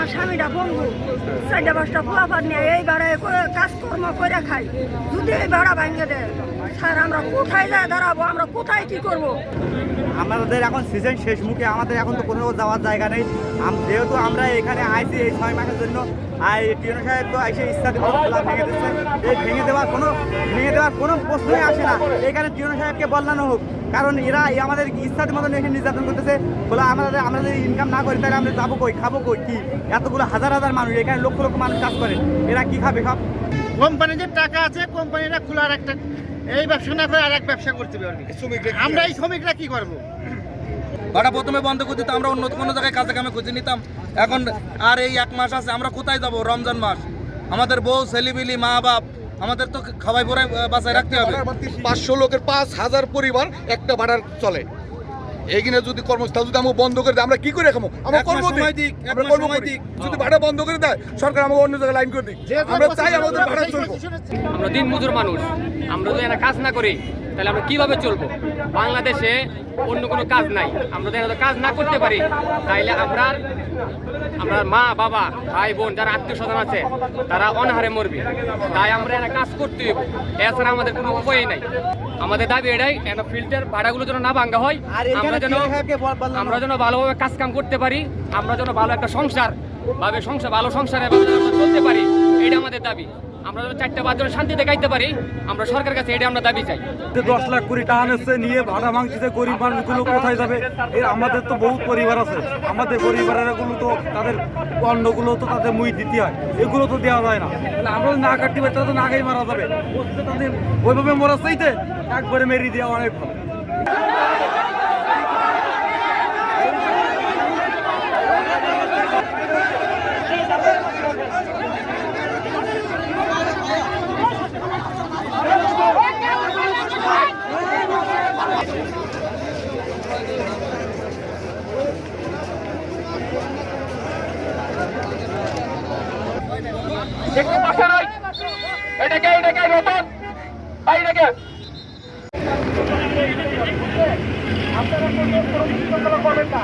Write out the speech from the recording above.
আমার স্বামীটা বন্ধু। চারটা পাঁচটা পাত নিয়ে এই ভাড়ায় কাজকর্ম করে খাই। যদি এই ভাড়া ভাঙে দেয়, স্যার, আমরা কোথায় যায় দাঁড়াবো? আমরা কোথায় কি করব। আমাদের এখন সিজন শেষ মুখে, আমাদের এখন তো কোথাও যাওয়ার জায়গা নেই। যেহেতু আমরা এখানে আইসি এই ছয় মাসের জন্য আর এই সাহেব তো এসে ইচ্ছা ভেঙে দিচ্ছে। এই ভেঙে দেওয়ার কোনো ভেঙে দেওয়ার কোনো প্রশ্নই আসে না। এখানে টিউনো সাহেবকে বদলানো হোক। কারণ এরা এই আমাদের ইচ্ছাদের মতন এখানে নির্যাতন করতেছে। বলে আমাদের আমরা যদি ইনকাম না করি তাহলে আমরা যাব কই খাব কই কি? এতগুলো হাজার হাজার মানুষ এখানে লক্ষ লক্ষ মানুষ কাজ করে। এরা কি খাবে সব? কোম্পানির যে টাকা আছে কোম্পানিরা খোলার একটা এই ব্যবসা না করে আর এক ব্যবসা করতে পারবে। আমরা এই শ্রমিকরা কি করব? ভাড়া প্রথমে বন্ধ করে দিতে আমরা অন্য কোনো জায়গায় কাজে কামে খুঁজে নিতাম। এখন আর এই এক মাস আছে, আমরা কোথায় যাব? রমজান মাস। আমাদের বউ ছেলিবিলি মা, বাপ, আমাদের তো খাওয়াই পরে বাসায় রাখতে হবে। পাঁচশো লোকের পাঁচ হাজার পরিবার একটা ভাড়ার চলে। এইখানে যদি কর্মস্থল যদি আমাকে বন্ধ করে দেয় আমরা কি করে খাব আমরা কর্ম দিক, আমরা কর্ম দিক। যদি ভাড়া বন্ধ করে দেয় সরকার আমাকে অন্য জায়গায় লাইন করে দিক। আমরা চাই আমাদের ভাড়া চলবো। আমরা দিন মজুর মানুষ। আমরা যদি কাজ না করি তাহলে আমরা কীভাবে চলবো? বাংলাদেশে অন্য কোনো কাজ নাই। আমরা যদি কাজ না করতে পারি তাইলে আমরা আমরা মা বাবা ভাই বোন যারা আত্মীয় স্বজন আছে তারা অনাহারে মরবে। তাই আমরা এখানে কাজ করতে হইব। এছাড়া আমাদের কোনো উপায় নাই। আমাদের দাবি এটাই ফিল্টার ভাড়াগুলো যেন না ভাঙ্গা হয় আমরা যেন আমরা যেন ভালোভাবে কাজ কাম করতে পারি আমরা যেন ভালো একটা সংসার ভাবে সংসার ভালো সংসারে চলতে পারি এটা আমাদের দাবি। আমরা যেন চারটা পাঁচ জন শান্তিতে গাইতে পারি আমরা সরকারের কাছে এটা আমরা দাবি চাই। দশ লাখ কোটি টাকা নিচ্ছে নিয়ে ভাড়া ভাঙছে গরিব মানুষগুলো কোথায় যাবে? এর আমাদের তো বহুত পরিবার আছে। আমাদের পরিবারেরগুলো তো তাদের অন্নগুলো তো তাদের মুই দিতে হয়। এগুলো তো দেওয়া যায় না। তাহলে আমরা না কাটতে পারি তাহলে তো না আগেই মারা যাবে। তাদের ওইভাবে মরা চাইতে একবারে মেরে দেওয়া অনেক ভালো। একটু পাশে নাই এটাকে এটাকে রতন। তাই এটাকে। আপনারা কোনো করবেন না।